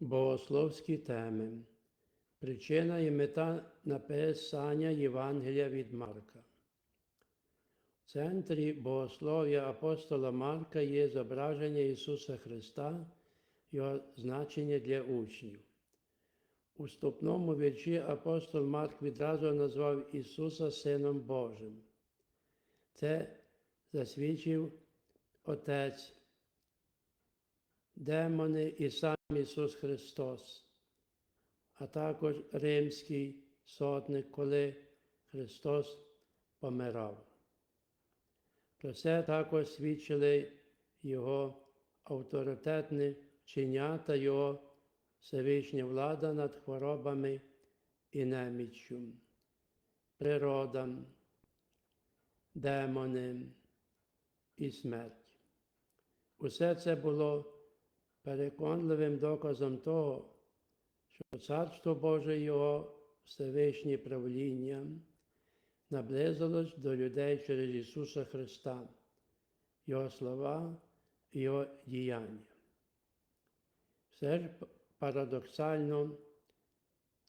Богословські теми. Причина і мета написання Євангелія від Марка. В центрі богослов'я апостола Марка є зображення Ісуса Христа, Його значення для учнів. У вступному вірші апостол Марк відразу назвав Ісуса Сином Божим. Це засвідчив Отець, демони і сам Ісус Христос, а також римський сотник, коли Христос помирав. Про це також свідчили Його авторитетне вчення та Його всевишня влада над хворобами і неміччю, природа, демони і смерть. Усе це було переконливим доказом того, що Царство Боже Його Всевишнє правління наблизилось до людей через Ісуса Христа, Його слова і Його діяння. Все ж парадоксально,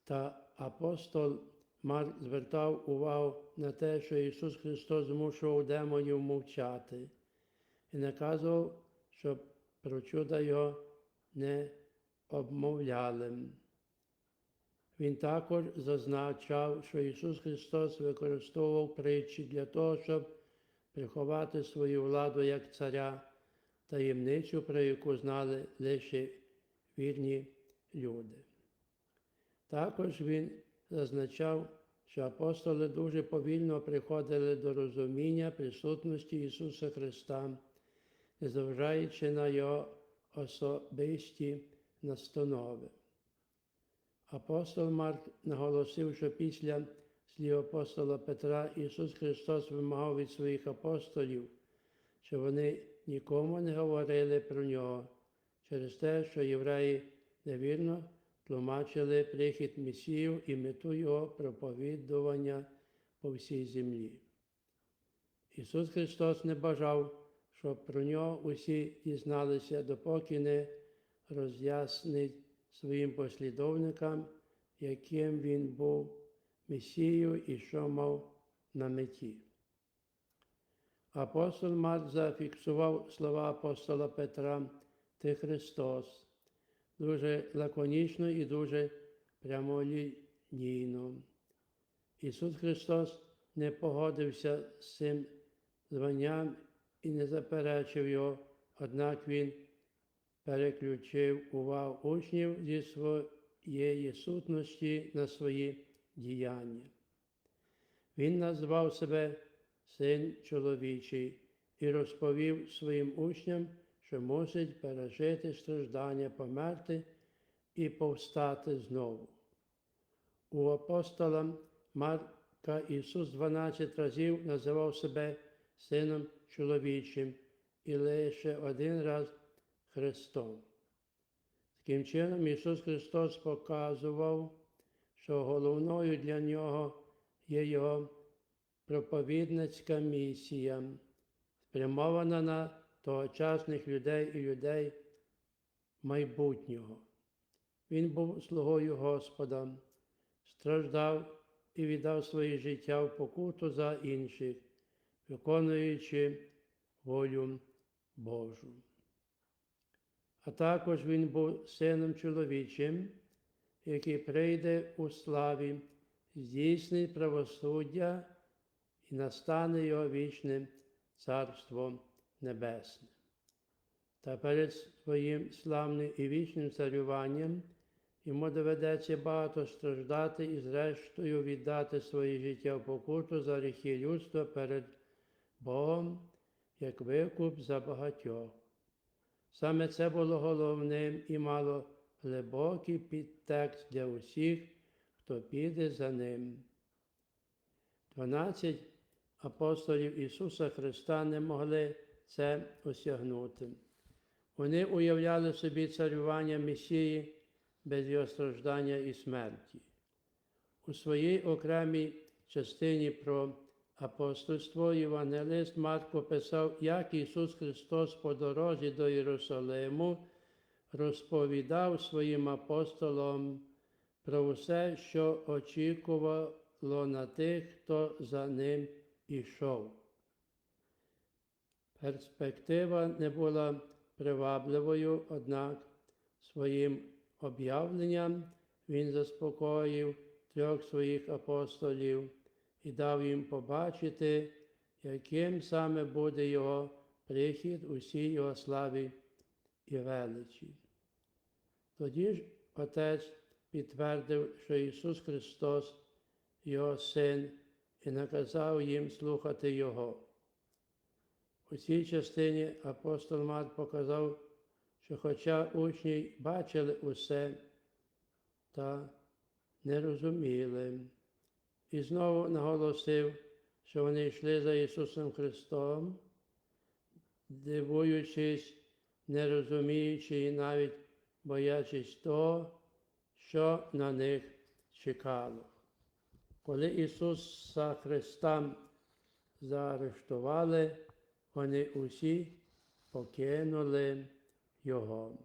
та апостол Марк звертав увагу на те, що Ісус Христос змушував демонів мовчати і наказував, щоб про його не обмовляли. Він також зазначав, що Ісус Христос використовував притчі для того, щоб приховати свою владу як царя, таємницю, про яку знали лише вірні люди. Також він зазначав, що апостоли дуже повільно приходили до розуміння присутності Ісуса Христа, незважаючи на Його особисті настанови. Апостол Марк наголосив, що після слів апостола Петра Ісус Христос вимагав від своїх апостолів, що вони нікому не говорили про нього через те, що євреї невірно тлумачили прихід Месію і мету Його проповідування по всій землі. Ісус Христос не бажав, щоб про нього усі дізналися, допоки не роз'яснить своїм послідовникам, яким Він був Месією і що мав на меті. Апостол Марк зафіксував слова апостола Петра Ти Христос дуже лаконічно і дуже прямолінійно. Ісус Христос не погодився з цим званням і не заперечив його, однак Він переключив увагу учнів зі своєї сутності на свої діяння. Він назвав себе Син чоловічий і розповів своїм учням, що мусить пережити страждання, померти і повстати знову. У апостола Марка Ісус 12 разів називав себе Сином чоловічим і лише один раз Христом. Таким чином, Ісус Христос показував, що головною для Нього є Його проповідницька місія, спрямована на тогочасних людей і людей майбутнього. Він був слугою Господа, страждав і віддав своє життя в покуту за інших, виконуючи волю Божу. А також він був сином чоловічим, який прийде у славі, здійснить правосуддя і настане його вічне Царство Небесне. Та перед своїм славним і вічним царюванням йому доведеться багато страждати і, зрештою, віддати своє життя в покуту за гріхи людства перед Богом, як викуп за багатьох. Саме це було головним і мало глибокий підтекст для усіх, хто піде за ним. Дванадцять апостолів Ісуса Христа не могли це осягнути. Вони уявляли собі царювання Месії без його страждання і смерті. У своїй окремій частині про апостольство Євангелист Марко писав, як Ісус Христос по дорозі до Єрусалиму розповідав своїм апостолам про все, що очікувало на тих, хто за ним ішов. Перспектива не була привабливою, однак своїм об'явленням він заспокоїв трьох своїх апостолів і дав їм побачити, яким саме буде його прихід у всій його славі і величі. Тоді ж Отець підтвердив, що Ісус Христос, Його Син, і наказав їм слухати Його. У цій частині апостол Марк показав, що хоча учні бачили усе та не розуміли, і знову наголосив, що вони йшли за Ісусом Христом, дивуючись, не розуміючи і навіть боячись того, що на них чекало. Коли Ісуса Христа заарештували, вони усі покинули Його.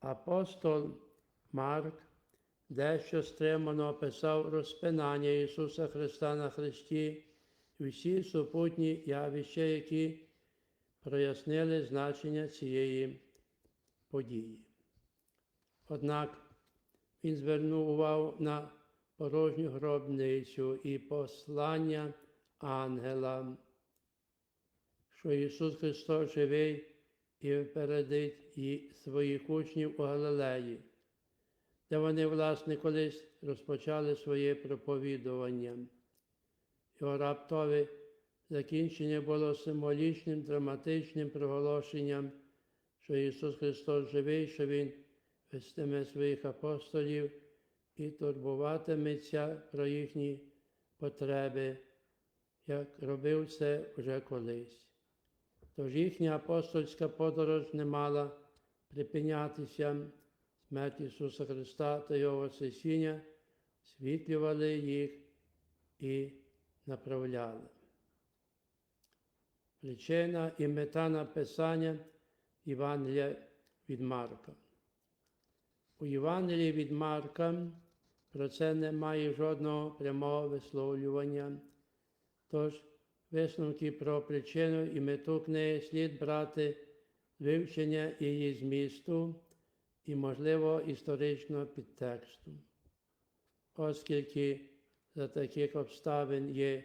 Апостол Марк дещо стримано описав розпинання Ісуса Христа на Христі і всі супутні явища, які прояснили значення цієї події. Однак він звернув увагу на порожню гробницю і послання ангела, що Ісус Христос живий і випередить і своїх учнів у Галилеї, де вони, власне, колись розпочали своє проповідування. Його раптове закінчення було символічним, драматичним проголошенням, що Ісус Христос живий, що Він вестиме своїх апостолів і турбуватиметься про їхні потреби, як робив це вже колись. Тож їхня апостольська подорож не мала припинятися, смерть Ісуса Христа та Його Воскресіння світлювали їх і направляли. Причина і мета написання Євангелія від Марка. У Євангелії від Марка про це немає жодного прямого висловлювання. Тож висновки про причину і мету книги слід брати вивчення її змісту і, можливо, історичного підтексту, оскільки за таких обставин є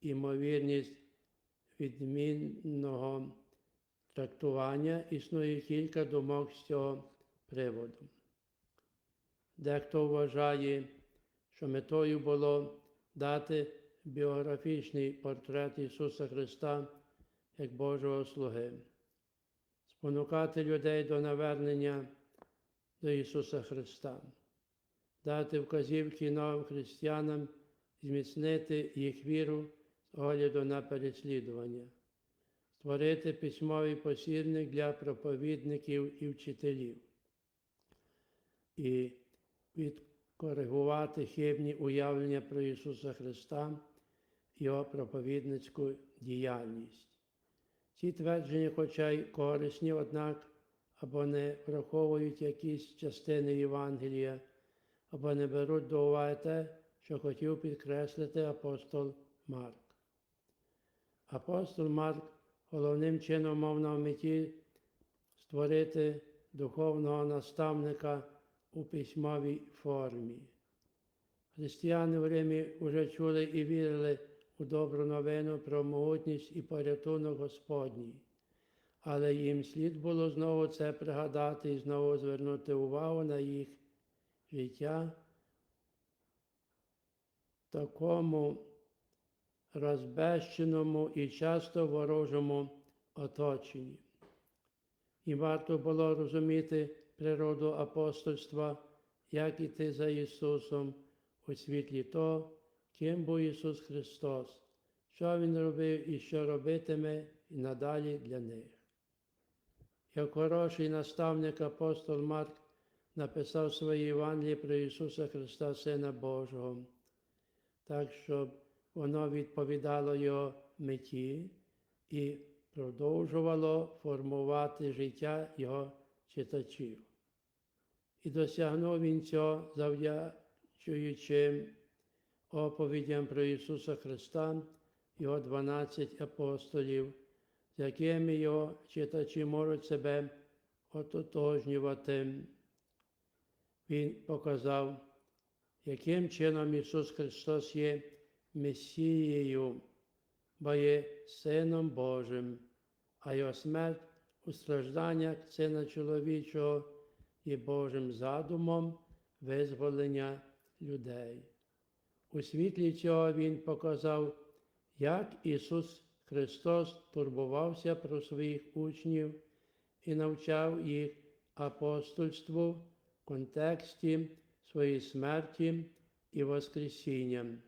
імовірність відмінного трактування, існує кілька думок з цього приводу. Дехто вважає, що метою було дати біографічний портрет Ісуса Христа як Божого слуги, спонукати людей до навернення до Ісуса Христа, дати вказівки новим християнам, зміцнити їх віру з огляду на переслідування, створити письмовий посібник для проповідників і вчителів. І відкоригувати хибні уявлення про Ісуса Христа, Його проповідницьку діяльність. Ці твердження, хоча й корисні, однак, або не враховують якісь частини Євангелія, або не беруть до уваги те, що хотів підкреслити апостол Марк. Апостол Марк головним чином мав на меті створити духовного наставника у письмовій формі. Християни в Римі вже чули і вірили у добру новину про могутність і порятунок Господній, але їм слід було знову це пригадати і знову звернути увагу на їх життя такому розбещеному і часто ворожому оточенні. І варто було розуміти природу апостольства, як іти за Ісусом у світлі того, ким був Ісус Христос, що Він робив і що робитиме і надалі для них. Як хороший наставник апостол Марк написав своє Євангеліє про Ісуса Христа, Сина Божого, так, щоб воно відповідало Його меті і продовжувало формувати життя Його читачів. І досягнув він цього, завдячуючи оповідям про Ісуса Христа, Його 12 апостолів, з якими його читачі можуть себе ототожнювати. Він показав, яким чином Ісус Христос є Месією, бо є Сином Божим, а Його смерть у стражданнях Сина чоловічого є Божим задумом визволення людей. У світлі цього Він показав, як Ісус Христос турбувався про своїх учнів і навчав їх апостольству в контексті своєї смерті і Воскресіння.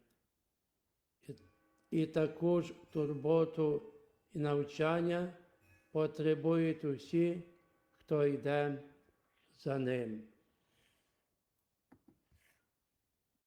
І, таку ж турботу і навчання потребують усі, хто йде за ним.